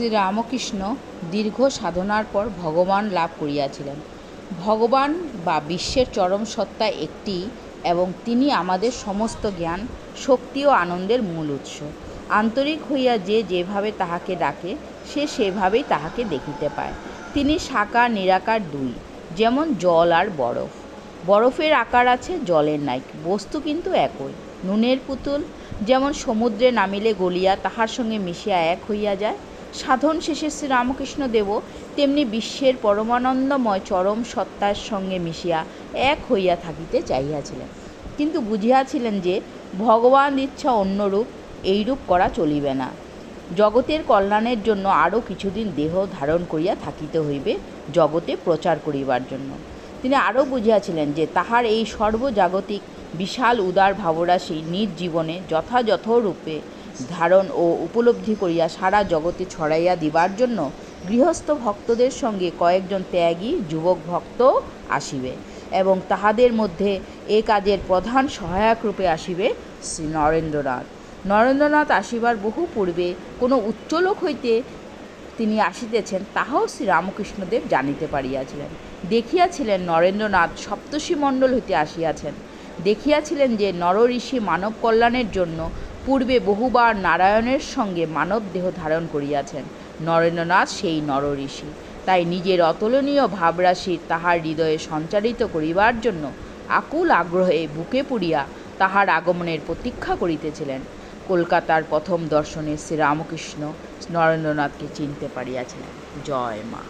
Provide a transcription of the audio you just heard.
শ্রীরামকৃষ্ণ দীর্ঘ সাধনার পর ভগবান লাভ করিয়াছিলেন। ভগবান বা বিশ্বের চরম সত্তা একটিই এবং তিনি আমাদের সমস্ত জ্ঞান, শক্তি ও আনন্দের মূল উৎস। আন্তরিক হইয়া যে যেভাবে তাহাকে ডাকে, সে সেভাবেই তাহাকে দেখিতে পায়। তিনি সাকার, নিরাকার দুই, যেমন জল আর বরফ। বরফের আকার আছে জলের নাই বস্তু কিন্তু একই। নুনের পুতুল, যেমন সমুদ্রে নামিলে গলিয়া তাহার সঙ্গে মিশিয়া এক হইয়া যায় সাধন শেষে শ্রীরামকৃষ্ণ দেবও তেমনি বিশ্বের পরমানন্দময় চরম সত্তার সঙ্গে মিশিয়া এক হইয়া থাকিতে চাহিয়াছিলেন। কিন্তু বুঝিয়াছিলেন যে ভগবান ইচ্ছা অন্যরূপ এইরূপ করা চলিবে না। জগতের কল্যাণের জন্য আরও কিছুদিন দেহ ধারণ করিয়া থাকিতে হইবে জগতে প্রচার করিবার জন্য। তিনি আরও বুঝিয়াছিলেন যে তাহার এই সর্বজাগতিক বিশাল উদার ভাবরাশি নিজ জীবনে যথাযথ রূপে ধারণ ও উপলব্ধি করিয়া সারা জগতে ছড়াইয়া দিবার জন্য গৃহস্থ ভক্তদের সঙ্গে কয়েকজন ত্যাগী যুবক ভক্ত আসিবে এবং তাহাদের মধ্যে এ কাজের প্রধান সহায়ক রূপে আসিবে শ্রী নরেন্দ্রনাথ। নরেন্দ্রনাথ আসিবার বহু পূর্বে কোনো উচ্চলোক হইতে তিনি আসিতেছেন, তাহাও শ্রী রামকৃষ্ণদেব জানিতে পারিয়াছিলেন। দেখিয়াছিলেন নরেন্দ্রনাথ সপ্তর্ষি মণ্ডল হইতে আসিয়াছেন। দেখিয়াছিলেন যে নরঋষি মানব কল্যাণের জন্য পূর্বে বহুবার নারায়ণের সঙ্গে মানব দেহ ধারণ করিয়াছেন। নরেন্দ্রনাথ সেই নরঋষি। তাই নিজের অতুলনীয় ভাবরাশি তাহার হৃদয়ে সঞ্চারিত করিবার জন্য আকুল আগ্রহে বুকে পুড়িয়া তাহার আগমনের প্রতীক্ষা করিতেছিলেন। কলকাতার প্রথম দর্শনে শ্রীরামকৃষ্ণ নরেন্দ্রনাথকে চিনতে পারিয়াছিলেন। জয় মা।